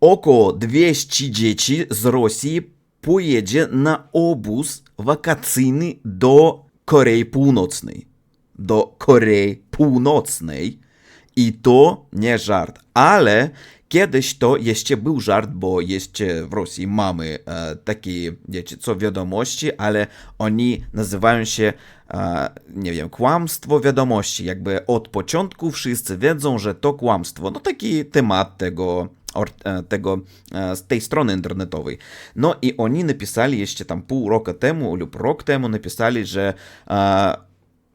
Około 200 dzieci z Rosji pojedzie na obóz wakacyjny do Korei Północnej. Do Korei Północnej. I to nie żart, ale kiedyś to jeszcze był żart, bo jeszcze w Rosji mamy e, takie, wiecie co, wiadomości, ale oni nazywają się, e, nie wiem, kłamstwo wiadomości. Jakby od początku wszyscy wiedzą, że to kłamstwo. No taki temat tego, tego e, tej strony internetowej. No i oni napisali jeszcze tam pół roku temu lub rok temu napisali, że e,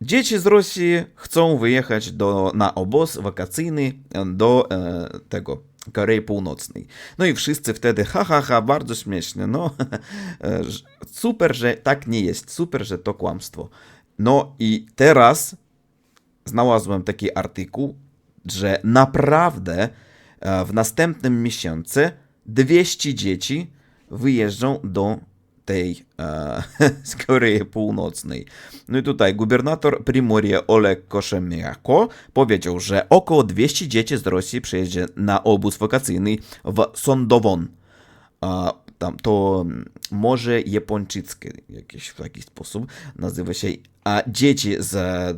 Dzieci z Rosji chcą wyjechać do, na obóz wakacyjny do e, tego Korei Północnej. No i wszyscy wtedy, ha, ha, ha, bardzo śmieszne. No, e, super, że tak nie jest. Super, że to kłamstwo. No i teraz znalazłem taki artykuł, że naprawdę e, w następnym miesiącu 200 dzieci wyjeżdżą do tej e, z Korei Północnej. No i tutaj gubernator Primorie Oleg Koszemiako powiedział, że około 200 dzieci z Rosji przyjedzie na obóz wakacyjny w Sondowon. A, tam to mm, morze japończyckie jakieś w taki sposób nazywa się, a dzieci z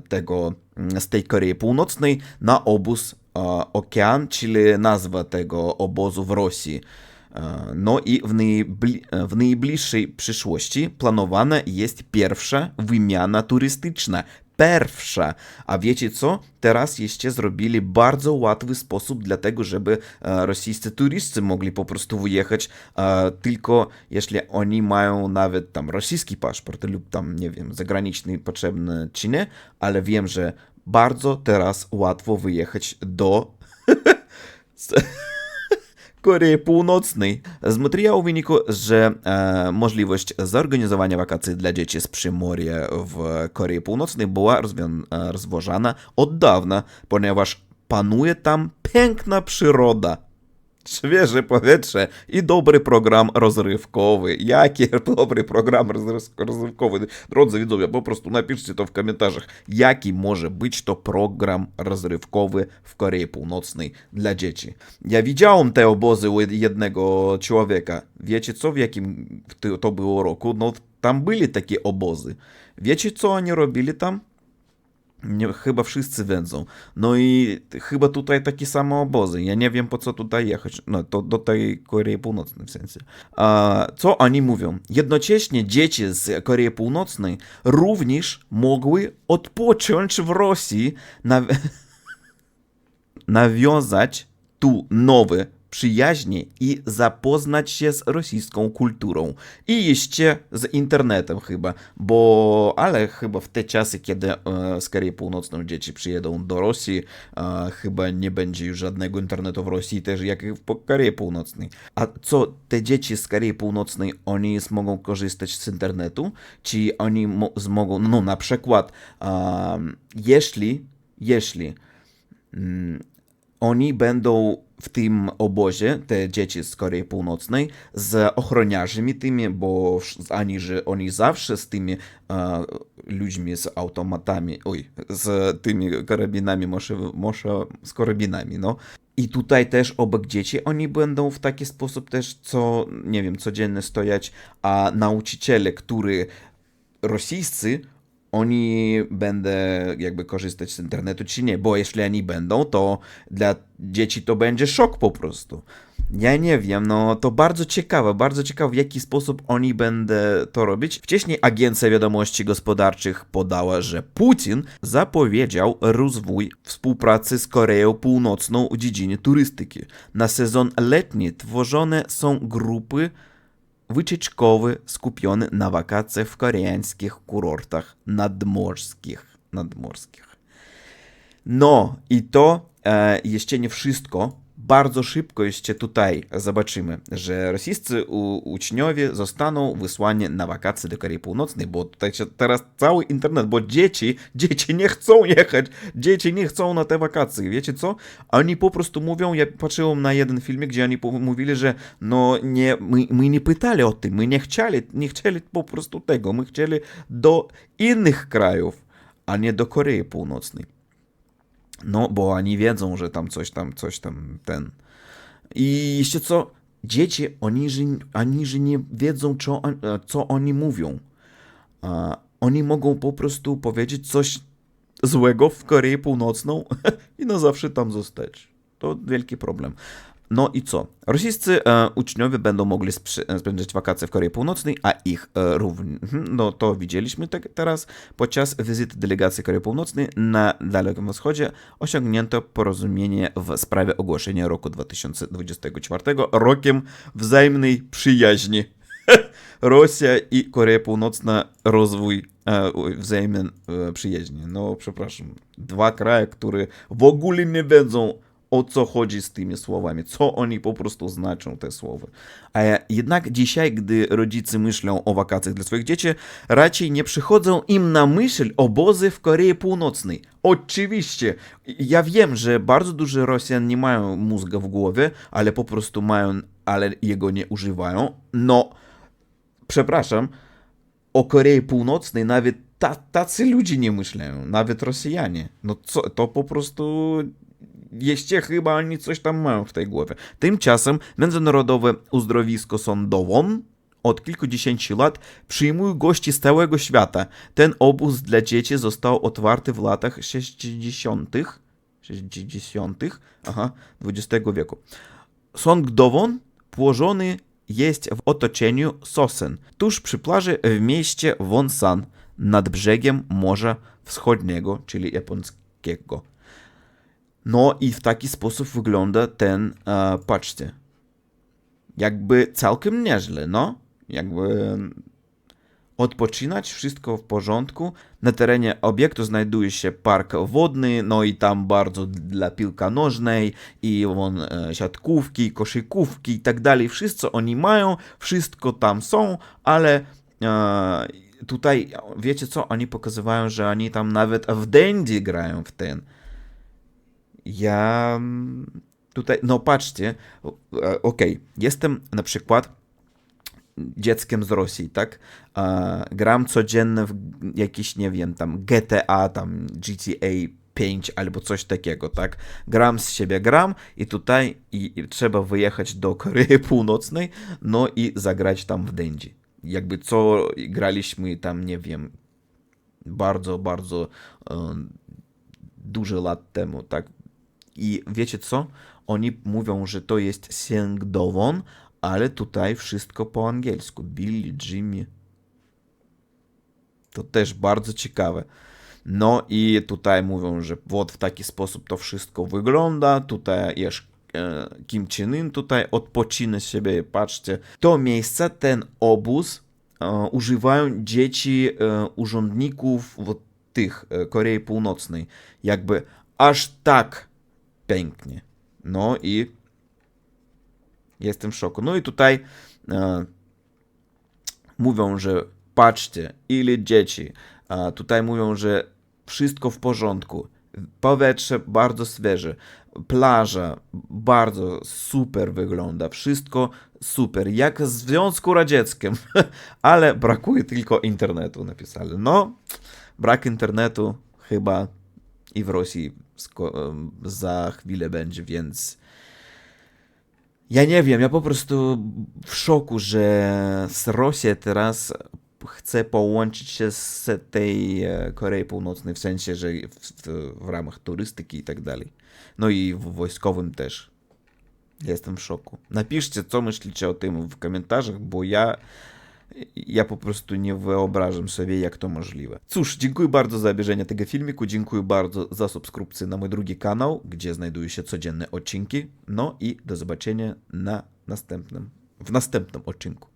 tego, mm, z tej Korei Północnej na obóz Okean, czyli nazwa tego obozu w Rosji. E, No i w, w najbliższej przyszłości planowana jest pierwsza wymiana turystyczna. Pierwsza. A wiecie co? Teraz jeszcze zrobili bardzo łatwy sposób dla tego, żeby e, rosyjscy turyści mogli po prostu wyjechać, e, tylko jeśli oni mają nawet tam rosyjski paszport lub tam, nie wiem, zagraniczny potrzebny czy nie, ale wiem, że bardzo teraz łatwo wyjechać do Korei Północnej. Z materiału wynikło, że e, możliwość zorganizowania wakacji dla dzieci z Przymorja w Korei Północnej była rozwią- e, rozważana od dawna, ponieważ panuje tam piękna przyroda. Świeże powietrze i dobry program rozrywkowy. Jaki dobry program rozry- rozrywkowy? Drodzy widzowie, po prostu napiszcie to w komentarzach. Jaki może być to program rozrywkowy w Korei Północnej dla dzieci? Ja widziałem te obozy u jednego człowieka. Wiecie co, w jakim to- to było roku? No tam byli takie obozy. Wiecie co oni robili tam? Nie, chyba wszyscy wiedzą. No i chyba tutaj takie same obozy. Ja nie wiem po co tutaj jechać. No to do tej Korei Północnej w sensie. A, co oni mówią? Jednocześnie dzieci z Korei Północnej również mogły odpocząć w Rosji, na, nawiązać tu nowe przyjaźnie i zapoznać się z rosyjską kulturą. I jeszcze z internetem chyba, bo ale chyba w te czasy, kiedy e, z Korei Północnej dzieci przyjedą do Rosji, e, chyba nie będzie już żadnego internetu w Rosji też jak i w Korei Północnej. A co, te dzieci z Korei Północnej, oni mogą korzystać z internetu? Czy oni mo- zmogą, no na przykład, em, jeśli, jeśli mm, oni będą w tym obozie, te dzieci z Korei Północnej, z ochroniarzami tymi, bo ani, że oni zawsze z tymi e, ludźmi z automatami, oj, z tymi karabinami, może, może z karabinami, no. I tutaj też obok dzieci oni będą w taki sposób też, co, nie wiem, codziennie stojać, a nauczyciele, którzy rosyjscy, oni będą jakby korzystać z internetu czy nie, bo jeśli oni będą, to dla dzieci to będzie szok po prostu. Ja nie wiem, no to bardzo ciekawe, bardzo ciekawe w jaki sposób oni będą to robić. Wcześniej Agencja Wiadomości Gospodarczych podała, że Putin zapowiedział rozwój współpracy z Koreą Północną w dziedzinie turystyki. Na sezon letni tworzone są grupy wycieczkowy skupiony na wakacjach w koreańskich kurortach nadmorskich. nadmorskich. No i to e, jeszcze nie wszystko. Bardzo szybko jeszcze tutaj zobaczymy, że rosyjscy uczniowie zostaną wysłani na wakacje do Korei Północnej, bo tutaj teraz cały internet, bo dzieci, dzieci nie chcą jechać, dzieci nie chcą na te wakacje, wiecie co? Oni po prostu mówią, ja patrzyłem na jeden filmik, gdzie oni mówili, że no nie, my, my nie pytali o tym, my nie chcieli, nie chcieli po prostu tego, my chcieli do innych krajów, a nie do Korei Północnej. No, bo oni wiedzą, że tam coś tam, coś tam ten I jeszcze co? Dzieci, oni, oni że nie wiedzą, co, co oni mówią. A, oni mogą po prostu powiedzieć coś złego w Korei Północną i na zawsze tam zostać. To wielki problem. No i co? Rosyjscy e, uczniowie będą mogli sprzy- spędzać wakacje w Korei Północnej, a ich e, również. No to widzieliśmy tak teraz. Podczas wizyty delegacji Korei Północnej na Dalekim Wschodzie osiągnięto porozumienie w sprawie ogłoszenia roku 2024 rokiem wzajemnej przyjaźni. Rosja i Korea Północna rozwój e, wzajemnej e, przyjaźni. No, przepraszam. Dwa kraje, które w ogóle nie wiedzą, o co chodzi z tymi słowami, co oni po prostu znaczą, te słowa. A jednak dzisiaj, gdy rodzice myślą o wakacjach dla swoich dzieci, raczej nie przychodzą im na myśl obozy w Korei Północnej. Oczywiście, ja wiem, że bardzo dużo Rosjan nie mają mózga w głowie, ale po prostu mają, ale jego nie używają. No, przepraszam, o Korei Północnej nawet ta, tacy ludzie nie myślają, nawet Rosjanie. No co, to po prostu jeszcze chyba oni coś tam mają w tej głowie. Tymczasem Międzynarodowe Uzdrowisko Sądowon od kilkudziesięciu lat przyjmuje gości z całego świata. Ten obóz dla dzieci został otwarty w latach 60. 60. Aha, XX wieku. Songdowon położony jest w otoczeniu sosen, tuż przy plaży w mieście Wonsan, nad brzegiem Morza Wschodniego, czyli japońskiego. No i w taki sposób wygląda ten, e, patrzcie, jakby całkiem nieźle, no. Jakby odpoczynać, wszystko w porządku. Na terenie obiektu znajduje się park wodny, no i tam bardzo dla piłka nożnej i won, e, siatkówki, koszykówki i tak dalej. Wszystko oni mają, wszystko tam są, ale e, tutaj, wiecie co, oni pokazywają, że oni tam nawet w Dandy grają w ten. Ja mm, tutaj, no patrzcie, e, okej, jestem na przykład dzieckiem z Rosji, tak? Gram codziennie w jakieś, nie wiem, tam GTA, tam GTA 5 albo coś takiego, tak? Gram z siebie, gram i tutaj i, i trzeba wyjechać do Korei Północnej, no i zagrać tam w Dędzi. Jakby co graliśmy tam, nie wiem, bardzo, bardzo e, dużo lat temu, tak? I wiecie co? Oni mówią, że to jest Sengdowon, ale tutaj wszystko po angielsku. Billy, Jimmy. To też bardzo ciekawe. No i tutaj mówią, że вот w taki sposób to wszystko wygląda. Tutaj jest e, Kim Chen-in tutaj odpoczyna sobie. Patrzcie, to miejsce, ten obóz e, używają dzieci e, urzędników вот tych e, Korei Północnej. Jakby aż tak pięknie. No i jestem w szoku. No i tutaj e, mówią, że patrzcie, ile dzieci. A tutaj mówią, że wszystko w porządku. Powietrze bardzo świeże. Plaża bardzo super wygląda. Wszystko super. Jak w Związku Radzieckim. Ale brakuje tylko internetu, napisali. No, brak internetu chyba i w Rosji za chwilę będzie, więc ja nie wiem, ja po prostu w szoku, że Rosja teraz chce połączyć się z tej e, Korei Północnej, w sensie, że w, w ramach turystyki i tak dalej. No i w wojskowym też. Jestem w szoku. Napiszcie, co myślicie o tym w komentarzach, bo ja, ja po prostu nie wyobrażam sobie, jak to możliwe. Cóż, dziękuję bardzo za obejrzenie tego filmiku, dziękuję bardzo za subskrypcję na mój drugi kanał, gdzie znajdują się codzienne odcinki. No i do zobaczenia na następnym, w następnym odcinku.